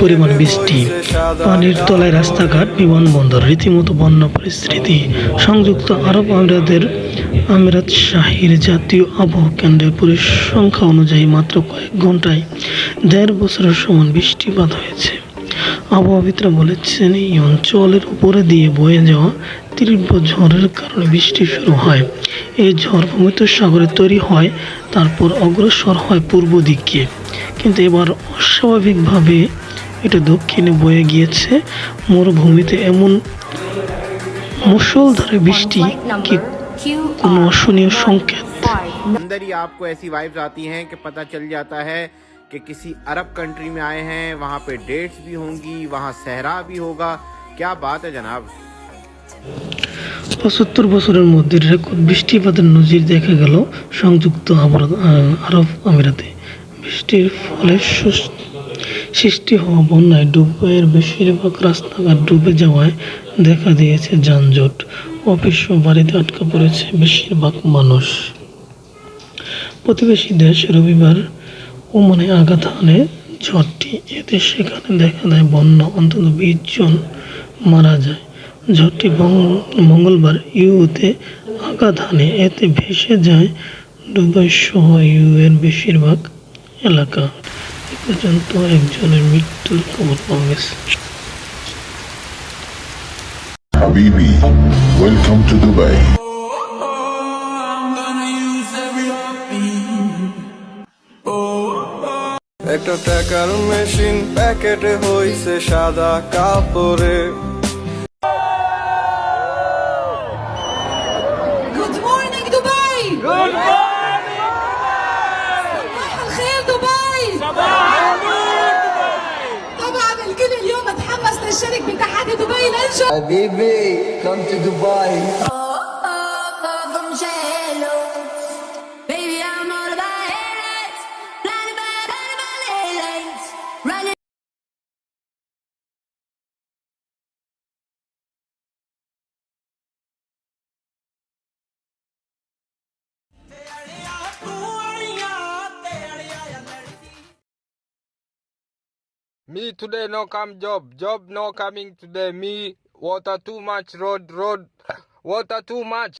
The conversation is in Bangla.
পরিমাণ বৃষ্টি, পানির তলায় রাস্তাঘাট, বিমানবন্দর, রীতিমতো বন্য পরিস্থিতি, সংযুক্ত আরব আমিরাতের আমিরাত শাহীর জাতীয় আবহাওয়া কেন্দ্রের পরিসংখ্যা অনুযায়ী মাত্র কয়েক ঘন্টায় দেড় বছরের সমান বৃষ্টিপাত হয়েছে। আবহাওয়াবিদরা বলেছেন, এই অঞ্চলের উপরে দিয়ে বয়ে যাওয়া তীব্র ঝড়ের কারণে বৃষ্টি শুরু হয়। এই ঝড় ভূমিত সাগরে তৈরি হয়, তারপর অগ্রসর হয় পূর্ব দিকে। কিন্তু এবার অস্বাভাবিকভাবে এটা দক্ষিণে বয়ে গিয়েছে মরুভূমিতে এমন মুষলধারে বৃষ্টি কি কোনো অশনীয় সংকেত अंदर ही आपको ऐसी वाइब्स आती हैं कि पता चल जाता है कि किसी अरब कंट्री में आए हैं वहाँ पे डेट्स भी होंगी वहाँ सहरा भी होगा क्या बात है जनाब পঁচাত্তর বছরের মধ্যে রেকর্ড বৃষ্টিপাতের নজির দেখা গেল সংযুক্ত আবর- আহ, আরব আমিরাতে বৃষ্টির ফলে সুস- সৃষ্টি হওয়া বন্যায় ডুবের বেশিরভাগ রাস্তাঘাট ডুবে যাওয়ায় দেখা দিয়েছে যানজট। অফিস ও বাড়িতে আটকা পড়েছে বেশিরভাগ মানুষ। প্রতিবেশী দেশ রবিবার ও ওমানে আঘাত হানে ঝড়টি। এতে সেখানে দেখা দেয় বন্যা, অন্তত বিশ জন মারা যায়। ঝড়টি মঙ্গলবার ইউতে আঘাত হানে। এতে ভেসে যায় দুবাই সহ ইউ এর বেশিরভাগ এলাকা। এ পর্যন্ত একজনের মৃত্যুর খবর পাওয়া গেছে Habibi, welcome to Dubai. একটা টাকার মেশিন প্যাকেটে হইছে সাদা কাপড়ে Dubai, Baby, come to Dubai. Me today no come job. Job no coming today. Me water too much. Road road water too much.